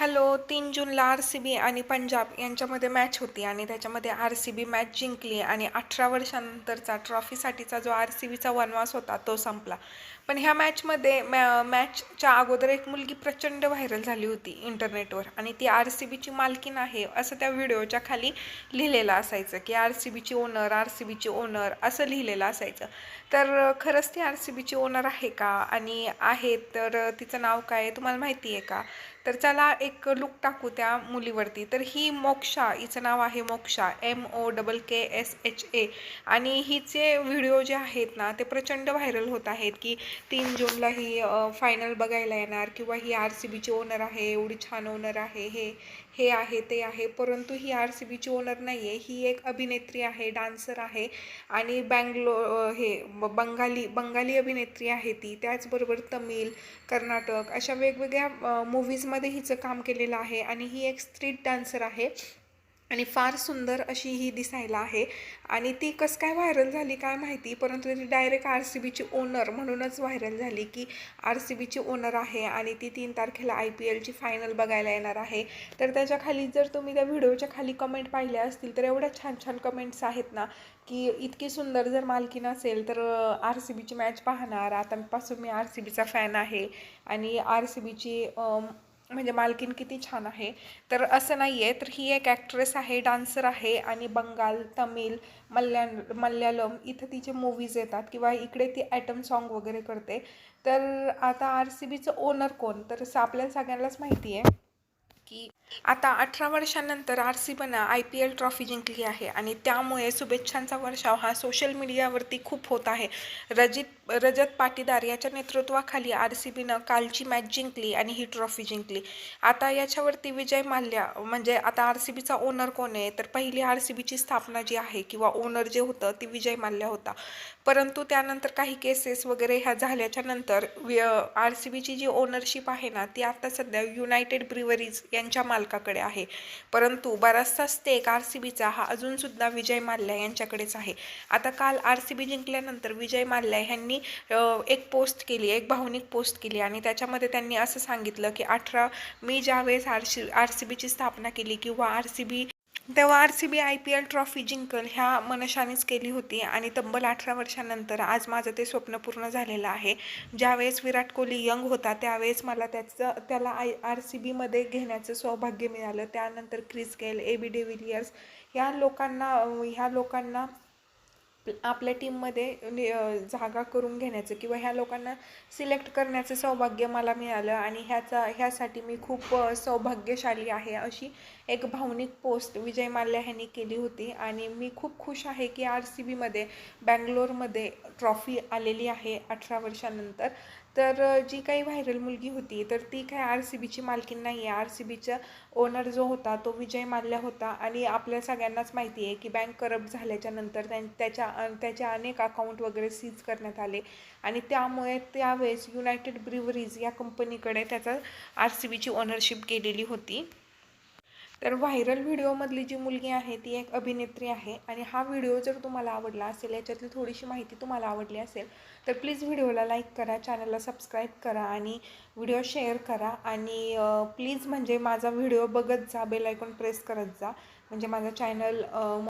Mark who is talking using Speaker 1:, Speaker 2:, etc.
Speaker 1: Hello तीन जूनला R C बी आणि पंजाब यांच्यामध्ये मॅच होती आणि त्याच्यामध्ये आर सी बी मॅच जिंकली आणि अठरा वर्षानंतरचा ट्रॉफीसाठीचा जो आर सी बीचा वनवास होता तो संपला. पण ह्या मॅचमध्ये मॅ मॅचच्या अगोदर एक मुलगी प्रचंड व्हायरल झाली होती इंटरनेटवर आणि ती आर सी बीची मालकीन आहे असं त्या व्हिडिओच्या खाली लिहिलेलं असायचं की आर सी बीची ओनर आर सी बीची ओनर असं लिहिलेलं असायचं. तर खरंच ती आर सी बीची ओनर आहे का? आणि आहे तर तिचं नाव काय? आहे तुम्हाला माहिती आहे का? तर चला एक एक लुक टाकू त्या मुलीवरती. तर ही मोक्षा हिचं नाव आहे Moksha M O double K S H A आणि हिचे व्हिडिओ जे आहेत ना ते प्रचंड व्हायरल होत आहेत की तीन जूनला ही फायनल बघायला येणार किंवा ही आर सी बीची ओनर आहे एवढी छान ओनर आहे हे हे आहे ते आहे. परंतु ही आर सी बीची ओनर नाही आहे ही एक अभिनेत्री आहे डान्सर आहे. आणि बँगलो हे बंगाली बंगाली अभिनेत्री आहे ती. त्याचबरोबर तमिळ कर्नाटक अशा वेगवेगळ्या मूवीजमध्ये हिचं काम केलेलं आहे आणि ही एक स्ट्रीट डान्सर आहे. आणि फार सुंदर अशी ही दिसायला आहे. आणि ती कसं काय व्हायरल झाली काय माहिती परंतु ती डायरेक्ट आर सी बीची ओनर म्हणूनच व्हायरल झाली की आर सी बीची ओनर आहे आणि ती तीन तारखेला आय पी एलची फायनल बघायला येणार आहे. तर त्याच्याखाली जर तुम्ही त्या व्हिडिओच्या खाली कमेंट पाहिल्या असतील तर एवढ्या छान छान कमेंट्स आहेत ना की इतकी सुंदर जर मालकी नसेल तर आर सी बीची मॅच पाहणार. आतापासून मी आर सी बीचा फॅन आहे. आणि आर सी बीची म्हणजे मालकीन किती छान आहे. तर असं नाही आहे तर ही एक ॲक्ट्रेस आहे डान्सर आहे आणि बंगाल तमिळ मल्या मल्याळम इथं तिचे मूवीज येतात किंवा इकडे ती ॲटम सॉन्ग वगैरे करते. तर आता आर सी बीचं ओनर कोण? तर असं आपल्या सगळ्यांनाच माहिती आहे की आता अठरा वर्षांनंतर आर सी बीनं आय पी एल ट्रॉफी जिंकली आहे आणि त्यामुळे शुभेच्छांचा वर्षाव हा सोशल मीडियावरती खूप होत आहे. रजित रजत पाटीदार याच्या नेतृत्वाखाली आर सी बीनं कालची मॅच जिंकली आणि ही ट्रॉफी जिंकली. आता याच्यावरती विजय माल्या म्हणजे आता आर सी बीचा ओनर कोण आहे? तर पहिली आर सी बीची स्थापना जी आहे किंवा ओनर जे होतं ती विजय माल्या होता. परंतु त्यानंतर काही केसेस वगैरे ह्या झाल्याच्यानंतर आर सी बीची जी ओनरशिप आहे ना ती आता सध्या युनायटेड ब्रिवरीज यांच्या मालकाकडे आहे. परंतु बराचसा स्टेक आर सी बीचा हा अजूनसुद्धा विजय माल्या यांच्याकडेच आहे. आता काल आर सी बी जिंकल्यानंतर विजय माल्या यांनी एक पोस्ट केली एक भावनिक पोस्ट केली आणि त्याच्यामध्ये त्यांनी असं सांगितलं की अठरा मी ज्यावेळेस आर सी आर सी बीची स्थापना केली किंवा आर सी बी तेव्हा R C B I P L trophy जिंकल ह्या मनशानेच केली होती आणि तब्बल अठरा वर्षानंतर आज माझं ते स्वप्न पूर्ण झालेलं आहे. ज्यावेळेस विराट कोहली यंग होता त्यावेळेस मला त्याचं त्याला आय आर सी बीमध्ये घेण्याचं सौभाग्य मिळालं. त्यानंतर क्रिस गेल ए बी डेव्हिलियर्स ह्या लोकांना ह्या लोकांना आपल्या टीममध्ये जागा करून घेण्याचं किंवा ह्या लोकांना सिलेक्ट करण्याचं सौभाग्य मला मिळालं आणि ह्याचा ह्यासाठी मी खूप सौभाग्यशाली आहे अशी एक भावनिक पोस्ट विजय माल्या ह्यांनी केली होती. आणि मी खूप खुश आहे की आर सी बीमध्ये बँगलोरमध्ये ट्रॉफी आलेली आहे अठरा वर्षानंतर. तर जी काही व्हायरल मुलगी होती तर ती काय आर सी बीची मालकीन नाही आहे आर सी बीचा ओनर जो होता तो विजय माल्या होता. आणि आपल्या सगळ्यांनाच माहिती आहे की बँक करप्ट झाल्याच्यानंतर त्यां त्याच्या त्याचे अनेक अकाउंट वगैरे सीज करण्यात आले. आणि त्यामुळे त्यावेळेस युनायटेड ब्रिवरीज या कंपनीकडे त्याचा आर सी बीची ओनरशिप गेलेली होती. तर व्हायरल व्हिडिओमधली जी मुलगी आहे ती एक अभिनेत्री आहे. आणि हा व्हिडिओ जर तुम्हाला आवडला असेल याच्यातली थोडीशी माहिती तुम्हाला आवडली असेल तर प्लीज व्हिडिओला लाईक करा चॅनलला सबस्क्राईब करा आणि व्हिडिओ शेअर करा. आणि प्लीज म्हणजे माझा व्हिडिओ बघत जा बेल आयकॉन प्रेस करत जा. म्हणजे माझा चॅनल